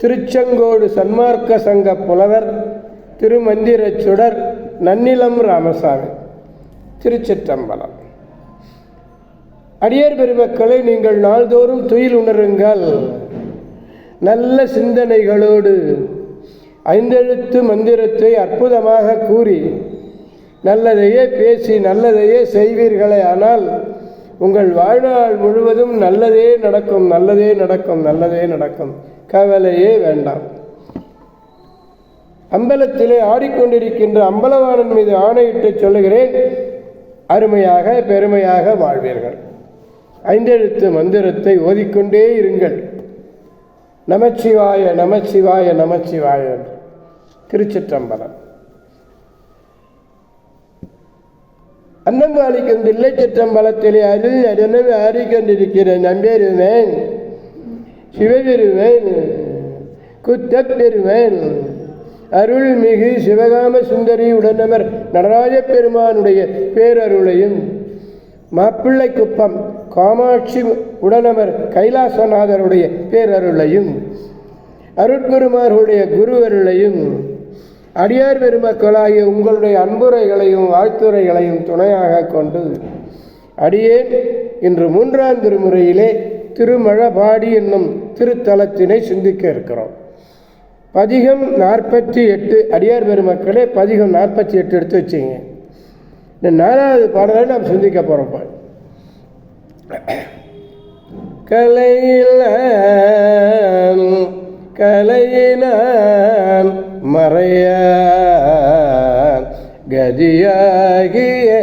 திருச்செங்கோடு சன்மார்க்க சங்க புலவர் திருமந்திரச் சுடர் நன்னிலம் ராமசாமி. திருச்சிற்றம்பலம். அடியார் பெருமக்களை நீங்கள் நாள்தோறும் துயில் உணருங்கள். நல்ல சிந்தனைகளோடு ஐந்தெழுத்து மந்திரத்தை அற்புதமாக கூறி நல்லதையே பேசி நல்லதையே செய்வீர்களே. ஆனால் உங்கள் வாழ்நாள் முழுவதும் நல்லதே நடக்கும் நல்லதே நடக்கும் நல்லதே நடக்கும். கவலையே வேண்டாம். அம்பலத்திலே ஆடிக்கொண்டிருக்கின்ற அம்பலவாணன் மீது ஆணையிட்டு சொல்லுகிறேன் அருமையாக பெருமையாக வாழ்வீர்கள். ஐந்தெழுத்து மந்திரத்தை ஓதிக்கொண்டே இருங்கள். நமச்சிவாய நமச்சிவாய நமச்சிவாய திருச்சிற்றம்பலம். அன்னங்காலிக்கும் பிள்ளை சிற்றம்பலத்திலே அருள் நடனம் ஆடிக்கொண்டிருக்கிறேன் நம்பெருவேன் சிவபெருவேன் குத்தப்பெருவேன் அருள்மிகு சிவகாம சுந்தரி உடனமர் நடராஜ பெருமானுடைய பேரருளையும் மாப்பிள்ளை குப்பம் காமாட்சி உடனமர் கைலாசநாதருடைய பேரருளையும் அருட்குருமார்களுடைய குருவருளையும் அடியார் பெருமக்களாகிய உங்களுடைய அன்புரைகளையும் வாழ்த்துரைகளையும் துணையாக கொண்டு அடியேன் இன்று மூன்றாம் திருமுறையிலே திருமழபாடி என்னும் திருத்தலத்தினை சிந்திக்க இருக்கிறோம். பதிகம் நாற்பத்தி எட்டு அடியார் பெருமக்களே பதிகம் நாற்பத்தி எட்டு எடுத்து வச்சிங்க. இந்த நாலாவது பாடலை நாம் சிந்திக்க போகிறோம் கலையில்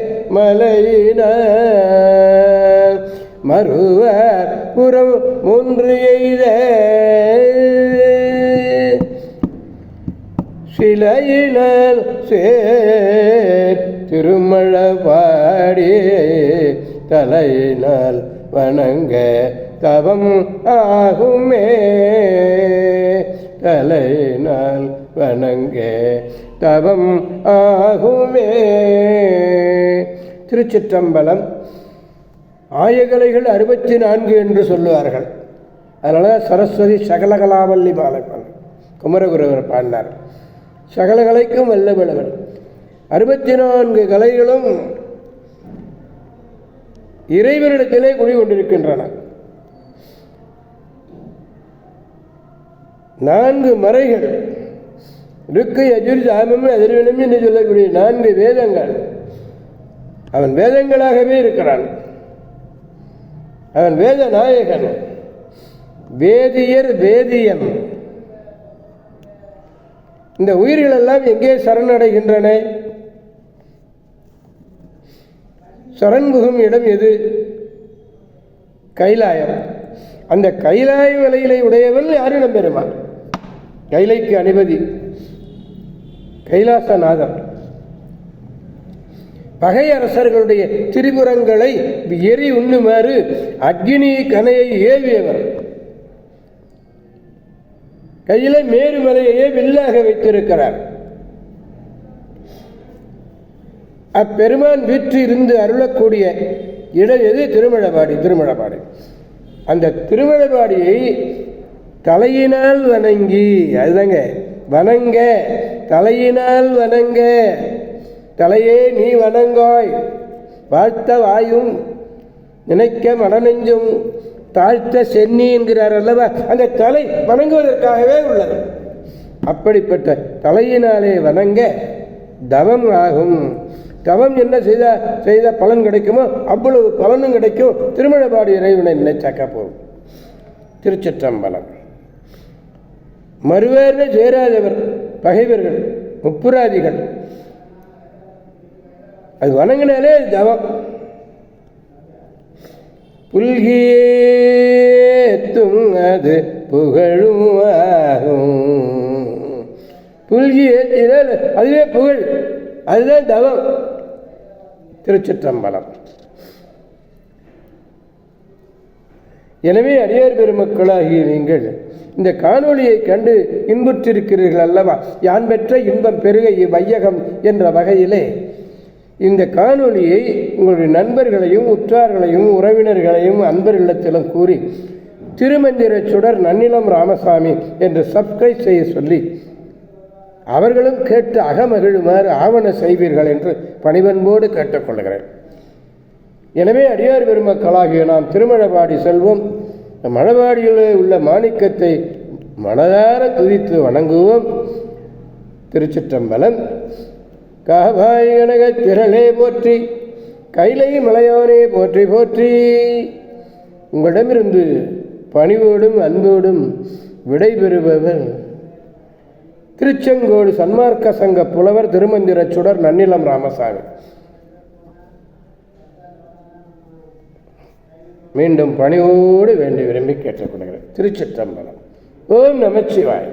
கதியாகிய மலையின மறுவர் புறம் ஒன்று எய்த. சிலையினால் சேர் திருமழ பாடி தலையினால் வணங்க தவம் ஆகுமே. தலையினால் வணங்க தவம் ஆகுமே. திருச்சிற்றம்பலம் ஆயகலைகள் அறுபத்தி நான்கு என்று சொல்லுவார்கள். அதனால் சரஸ்வதி சகலகலாவல்லி பாலப்பன் குமரகுருவர் பாடினார். சகலகலைக்கும் கலைக்கும் அறுபத்தி நான்கு கலைகளும் இறைவனிடத்திலே குடிகொண்டிருக்கின்றன. நான்கு மறைகள். ருக்கு அஜுர் சாமம் எதிர்வினம் என்று சொல்லக்கூடிய நான்கு வேதங்கள். அவன் வேதங்களாகவே இருக்கிறான். அவன் வேத நாயகன். வேதியர் வேதியன் இந்த உயிர்கள் எல்லாம் எங்கே சரணடைகின்றன? சரண்புகும் இடம் எது? கைலாயம். அந்த கைலாய நிலையிலே உடையவன் யாரிடம் பெறுமான் கைலைக்கு அனுமதி கைலாசநாதர். பகை அரசர்களுடைய திரிபுரங்களை எரி உண்ணுமாறு அக்னி கனையை ஏவியவர். கையில மேருமலையையே வில்லாக வைத்திருக்கிறார். அப்பெருமான் வீற்று இருந்து அருளக்கூடிய இடம் எது? திருமழபாடி திருமழபாடி. அந்த திருமழபாடியை தலையினால் வணங்கி அதுதாங்க வணங்க தலையினால் வணங்க தலையே நீ வணங்காய் வாழ்த்த வாயும் நினைக்க மனநெஞ்சும் தாழ்த்த சென்னி என்கிறார் அல்லவா? அந்த தலை வணங்குவதற்காகவே உள்ளது. அப்படிப்பட்ட தலையினாலே வணங்க தவம் ஆகும். தவம் என்ன செய்த செய்த பலன் கிடைக்குமோ அவ்வளவு பலனும் கிடைக்கும். திருமணபாடி இறைவனை நினைச்சாக்கா போகும் திருச்சிற்றம்பலம். மறுவேறு சேராதவர் பகைவர்கள் முப்புராதிகள். அது வணங்கினாலே அது தவம். புல்கியேத்தும் அது புகழும் ஆகும் புல்கி ஏற்றினால் அதுவே புகழ். அதுதான் தவம். திருச்சிற்றம்பலம். எனவே அடியார் பெருமக்களாகிய நீங்கள் இந்த காணொளியை கண்டு இன்புற்றிருக்கிறீர்கள் அல்லவா? யான் பெற்ற இன்பம் பெருக இவ்வையகம் என்ற வகையிலே இந்த காணொளியை உங்களுடைய நண்பர்களையும் உற்றார்களையும் உறவினர்களையும் அன்பர்களிடத்திலும் கூறி திருமந்திர சுடர் நன்னிலம் ராமசாமி என்று சப்ஸ்கிரைப் செய்ய சொல்லி அவர்களும் கேட்டு அகமகிழுமாறு ஆவண செய்வீர்கள் என்று பணிவன்போடு கேட்டுக்கொள்கிறேன் எனவே அடியார் பெருமக்களாகிய நாம் திருமழபாடி செல்வோம். மழபாடியிலே உள்ள மாணிக்கத்தை மனதார துதித்து வணங்குவோம். திருச்சிற்றம்பலம் காபாய் கனக திரளே போற்றி கைலை மலையானே போற்றி போற்றி. உங்களிடமிருந்து பணிவோடும் அன்போடும் விடைபெறுபவர் திருச்செங்கோடு சன்மார்க்க சங்க புலவர் திருமந்திர சுடர் நன்னிலம் ராமசாமி. மீண்டும் பணியோடு வேண்டி விரும்பி கேட்டுக்கொள்கிறேன். திருச்சிற்றம்பலம். ஓம் நமச்சிவாய்